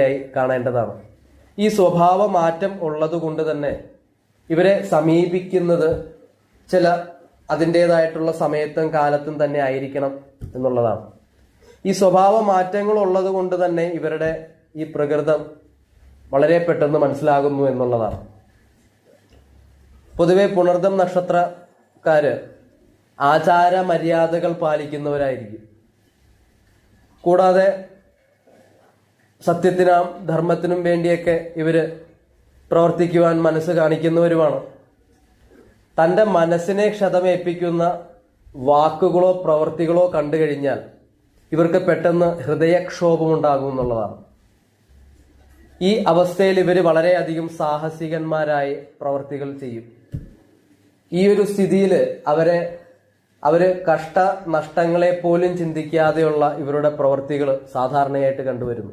ആയി കാണേണ്ടതാണ്. ഈ സ്വഭാവ മാറ്റം ഉള്ളത് കൊണ്ട് തന്നെ ഇവരെ സമീപിക്കുന്നത് ചില അതിന്റെതായിട്ടുള്ള സമയത്തും കാലത്തും തന്നെ ആയിരിക്കണം എന്നുള്ളതാണ്. ഈ സ്വഭാവ മാറ്റങ്ങൾ ഉള്ളത് കൊണ്ട് തന്നെ ഇവരുടെ ഈ പ്രകൃതം വളരെ പെട്ടെന്ന് മനസ്സിലാകുന്നു എന്നുള്ളതാണ്. പൊതുവെ പുണർദം നക്ഷത്രക്കാര് ആചാര മര്യാദകൾ പാലിക്കുന്നവരായിരിക്കും. കൂടാതെ സത്യത്തിനാം ധർമ്മത്തിനും വേണ്ടിയൊക്കെ ഇവർ പ്രവർത്തിക്കുവാൻ മനസ്സ് കാണിക്കുന്നവരുമാണ്. തന്റെ മനസ്സിനെ ക്ഷതമേൽപ്പിക്കുന്ന വാക്കുകളോ പ്രവൃത്തികളോ കണ്ടു കഴിഞ്ഞാൽ ഇവർക്ക് പെട്ടെന്ന് ഹൃദയക്ഷോഭമുണ്ടാകും എന്നുള്ളതാണ്. ഈ അവസ്ഥയിൽ ഇവർ വളരെയധികം സാഹസികന്മാരായി പ്രവർത്തികൾ ചെയ്യും. ഈ ഒരു സ്ഥിതിയിൽ അവരെ അവർ കഷ്ട നഷ്ടങ്ങളെ പോലും ചിന്തിക്കാതെയുള്ള ഇവരുടെ പ്രവൃത്തികൾ സാധാരണയായിട്ട് കണ്ടുവരുന്നു.